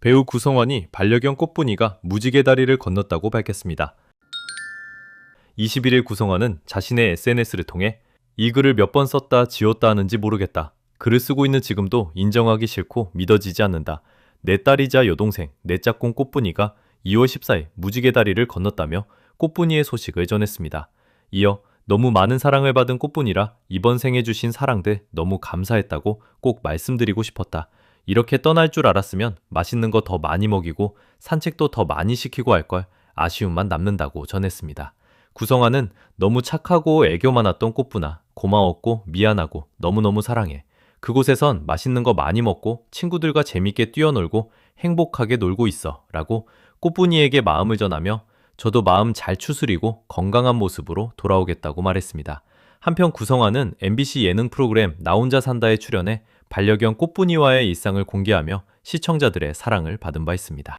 배우 구성원이 반려견 꽃분이가 무지개 다리를 건넜다고 밝혔습니다. 21일 구성원은 자신의 SNS를 통해 이 글을 몇 번 썼다 지웠다 하는지 모르겠다. 글을 쓰고 있는 지금도 인정하기 싫고 믿어지지 않는다. 내 딸이자 여동생, 내 짝꿍 꽃분이가 2월 14일 무지개 다리를 건넜다며 꽃분이의 소식을 전했습니다. 이어 너무 많은 사랑을 받은 꽃분이라 이번 생에 주신 사랑들 너무 감사했다고 꼭 말씀드리고 싶었다. 이렇게 떠날 줄 알았으면 맛있는 거 더 많이 먹이고 산책도 더 많이 시키고 할 걸 아쉬움만 남는다고 전했습니다. 구성아는 너무 착하고 애교 많았던 꽃분아 고마웠고 미안하고 너무너무 사랑해. 그곳에선 맛있는 거 많이 먹고 친구들과 재밌게 뛰어놀고 행복하게 놀고 있어 라고 꽃분이에게 마음을 전하며 저도 마음 잘 추스리고 건강한 모습으로 돌아오겠다고 말했습니다. 한편 구성아는 MBC 예능 프로그램 나 혼자 산다에 출연해 반려견 꽃분이와의 일상을 공개하며 시청자들의 사랑을 받은 바 있습니다.